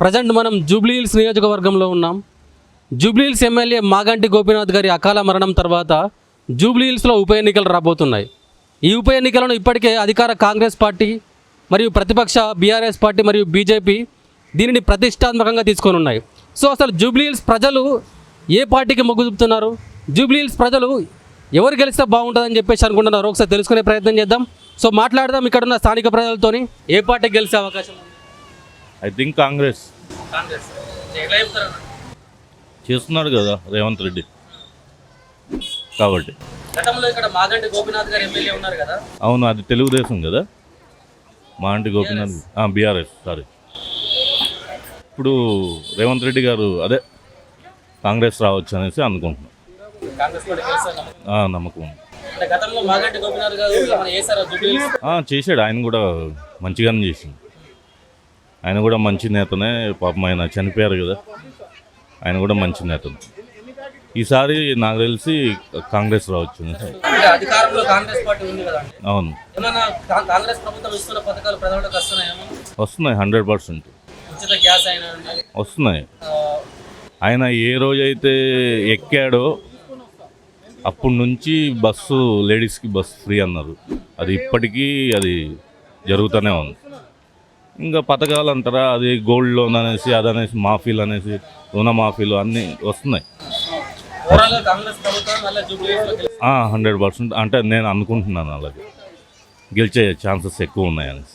Present మనం జూబ్లీహిల్స్ నియోజకవర్గంలో ఉన్నాం. జూబ్లీహిల్స్ ఎమ్మెల్యే మాగంటి గోపీనాథ్ గారి అకాల మరణం తర్వాత జూబ్లీహిల్స్లో ఉప ఎన్నికలు రాబోతున్నాయి. ఈ ఉప ఎన్నికలను ఇప్పటికే అధికార కాంగ్రెస్ పార్టీ మరియు ప్రతిపక్ష బీఆర్ఎస్ పార్టీ మరియు బీజేపీ దీనిని ప్రతిష్టాత్మకంగా తీసుకొని ఉన్నాయి. సో అసలు జూబ్లీహిల్స్ ప్రజలు ఏ పార్టీకి మొగ్గు చూపుతున్నారు? జూబ్లీహిల్స్ ప్రజలు ఎవరు గెలిస్తే బాగుంటుందని చెప్పేసి అనుకుంటున్నారు ఒకసారి తెలుసుకునే ప్రయత్నం చేద్దాం. సో మాట్లాడదాం ఇక్కడ ఉన్న స్థానిక ప్రజలతోని ఏ పార్టీకి గెలిచే అవకాశం ఉంది? I think Congress. చేస్తున్నాడు కదా రేవంత్ రెడ్డి. కాబట్టి. అవును అది తెలుగుదేశం కదా? మా ఆంటీ గోపీనాథ్ బీఆర్ఎస్. సారీ. ఇప్పుడు రేవంత్ రెడ్డి గారు అదే కాంగ్రెస్ రావచ్చు అనేసి అనుకుంటున్నాం. నమ్మకం. చేశాడు. ఆయన కూడా మంచిగానే చేసిండు. ఆయన కూడా మంచి నేతనే పాపం ఆయన చనిపోయారు కదా. ఆయన కూడా మంచి నేతనే. ఈసారి నాకు తెలిసి కాంగ్రెస్ రావచ్చు. అవును. వస్తున్నాయి? Hundred percent. వస్తున్నాయి. ఆయన ఏ రోజైతే ఎక్కాడో అప్పటి నుంచి బస్సు లేడీస్కి బస్సు ఫ్రీ అన్నారు. అది ఇప్పటికీ అది జరుగుతూనే ఉంది. ఇంకా పథకాలు అంటారా? అది గోల్డ్ లోన్ అనేసి అదనేసి మాఫీలు అనేసి రుణ మాఫీలు అన్నీ వస్తున్నాయి. హండ్రెడ్ పర్సెంట్ అంటే నేను అనుకుంటున్నాను అలాగే. గెలిచే ఛాన్సెస్ ఎక్కువ ఉన్నాయి అనేసి